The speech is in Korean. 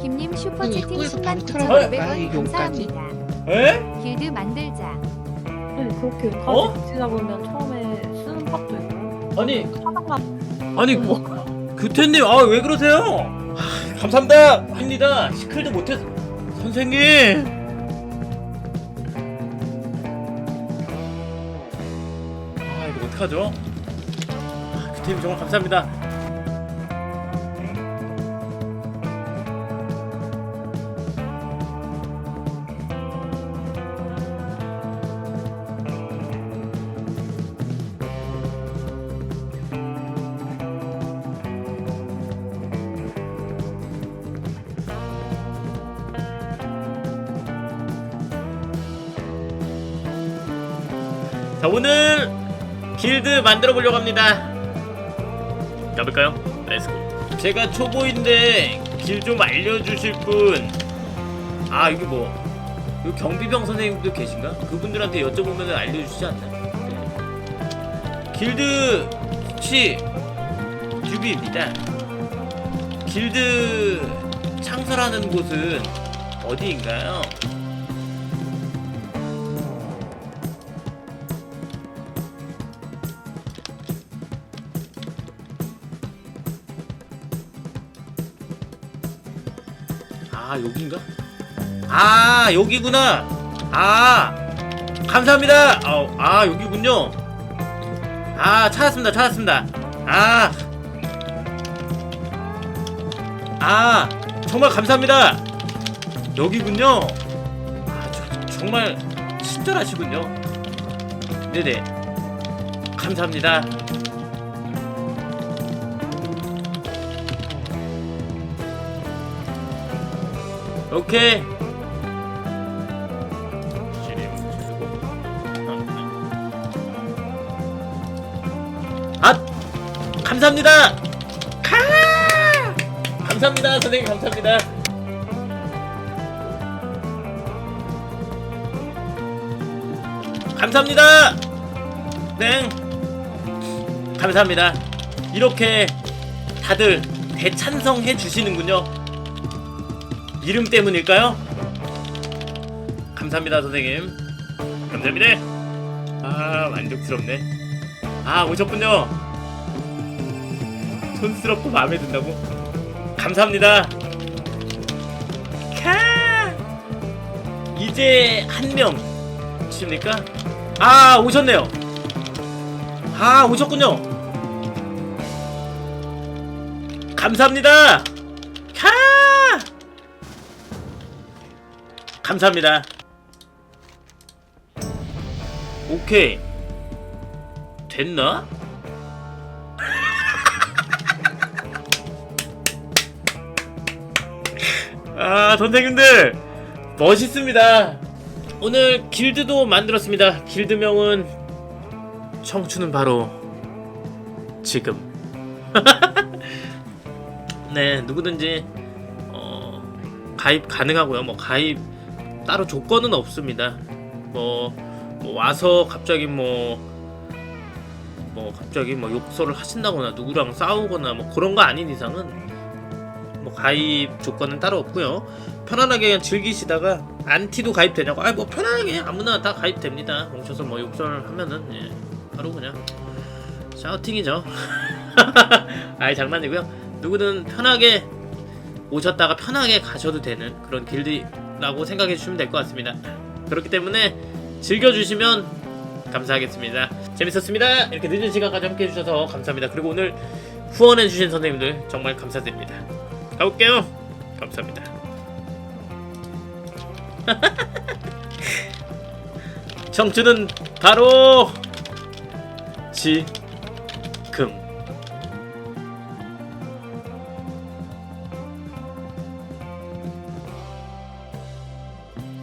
김님 슈퍼채팅 입구에서 10만 바로 9,500원 털어갈까요, 이 용까지? 감사합니다. 에? 길드 만들자. 네, 그렇게 같이 어? 붙이다 보면 처음에 쓰는 값도 있고 아니 하나만 아니 규태님 아 왜 그러세요? 하, 감사합니다 합니다 시클도 못해서 선생님 아 이거 어떡하죠? 아, 규태님 정말 감사합니다 자 오늘 길드 만들어 보려고 합니다 가볼까요? 렛츠고 제가 초보인데 길 좀 알려주실 분아 이게 뭐 여기 경비병 선생님도 계신가? 그분들한테 여쭤보면 알려주시지 않나? 네. 길드 치 듀비입니다 길드 창설하는 곳은 어디인가요? 아 여긴가? 아 여기구나. 아 감사합니다. 어, 아 여기군요. 아 찾았습니다. 찾았습니다. 아. 아 정말 감사합니다. 여기군요. 아 저, 정말 친절하시군요. 네네. 감사합니다. 오케이. 아, 감사합니다. 카! 감사합니다, 선생님 감사합니다. 감사합니다. 네. 감사합니다. 이렇게 다들 대찬성해 주시는군요. 이름 때문일까요? 감사합니다 선생님. 감사합니다. 아 만족스럽네. 아 오셨군요. 촌스럽고 마음에 든다고? 감사합니다. 캬! 이제 한명 십니까? 아 오셨네요. 아 오셨군요. 감사합니다 감사합니다. 오케이. 됐나? 아, 선생님들 멋있습니다. 오늘 길드도 만들었습니다. 길드명은 청춘은 바로 지금. 네, 누구든지 어, 가입 가능하고요. 뭐 가입 따로 조건은 없습니다. 뭐, 뭐 와서 갑자기 뭐, 뭐 갑자기 뭐 욕설을 하신다거나 누구랑 싸우거나 뭐 그런 거 아닌 이상은 뭐 가입 조건은 따로 없고요. 편안하게 그냥 즐기시다가 안티도 가입되냐고? 아 뭐 편안하게 아무나 다 가입됩니다. 오셔서 뭐 욕설 하면은 예, 바로 그냥 샤우팅이죠. 아이 장난이고요. 누구든 편하게 오셨다가 편하게 가셔도 되는 그런 길드 라고 생각해 주시면 될 것 같습니다. 그렇기 때문에 즐겨주시면 감사하겠습니다. 재밌었습니다. 이렇게 늦은 시간까지 함께 해주셔서 감사합니다. 그리고 오늘 후원해주신 선생님들 정말 감사드립니다. 가볼게요. 감사합니다. 청춘은 바로 지